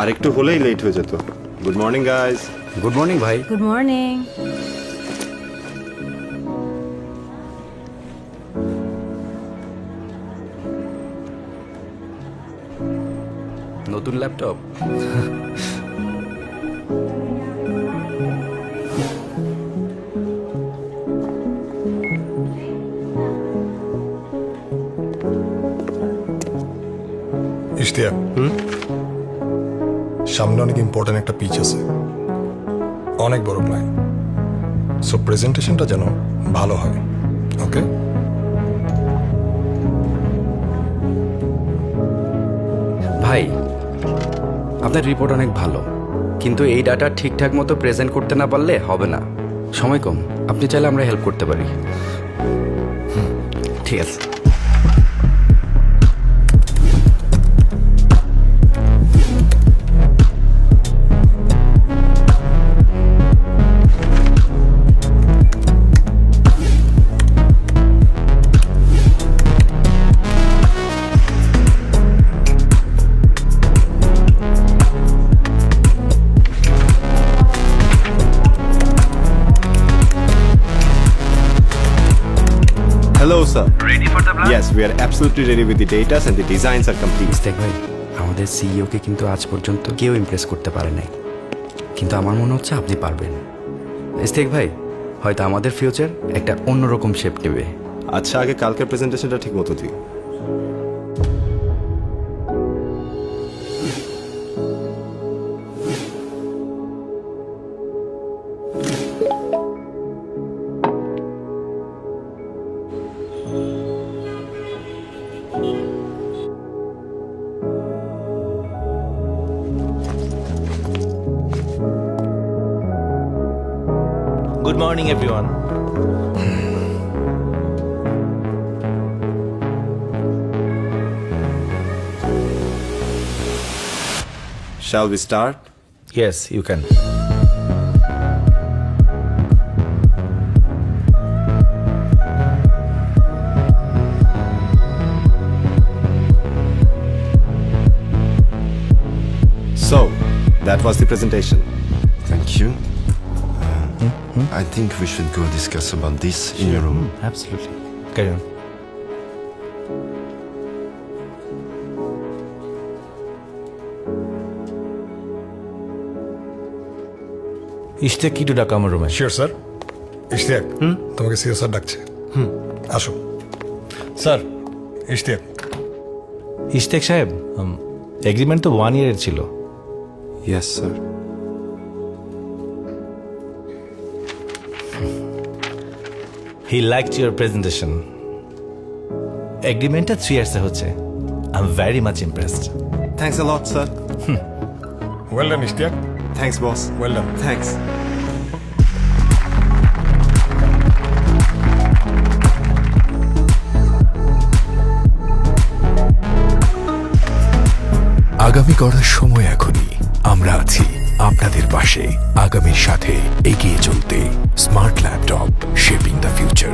আর একটু হলেই লেট হয়ে যেত। Good morning guys good morning ভাই। গুড মর্নিং নতুন ল্যাপটপ ইশতিয়াক। সামনে অনেক ইম্পর্টেন্ট একটা পিচ আছে। অনেক বড় ক্লায়েন্ট সো প্রেজেন্টেশনটা যেন ভালো হয় ওকে ভাই, আপনার রিপোর্ট অনেক ভালো, কিন্তু এই ডাটা ঠিকঠাক মতো প্রেজেন্ট করতে না পারলে হবে না। সময় কম, আপনি চাইলে আমরা হেল্প করতে পারি। ঠিক আছে। Hello, sir. Ready for the plan? Yes, we are absolutely ready with the data and the designs are complete. ইস্তেক ভাই আমাদের সিইওকে কিন্তু আজ পর্যন্ত কেউ ইমপ্রেস করতে পারে নাই কিন্তু আমার মনে হচ্ছে আপনি পারবেন ইস্তেক ভাই হয়তো আমাদের ফিউচার একটা অন্যরকম শেপ নেবে আচ্ছা আগে কালকের প্রেজেন্টেশনটা ঠিক মতো দিই Good morning, everyone. Shall we start? Yes, you can. So, that was the presentation. Thank you. Uh, I think we should go discuss about this sure. in your room. Absolutely. Carry on. ইশতে কি ডাকা আমার রুমে sure sir Ishtiaq তোমাকে CO sir ডাকছে হুম আসো sir Ishtiaq ইশতেক সাহেব agreement তো one ইয়ারের ছিল Yes, sir. He like your presentation এগ্রিমেন্টটা three ইয়ার্সে হচ্ছে। I am very much impressed Thanks a lot, sir. Well done Ishtiaq Thanks, boss. Well done Thanks. আগামী গড়ার সময় এখনই আমরা আছি আপনাদের পাশে। আগামীর সাথে এগিয়ে চলতে। Smart laptop shaping the future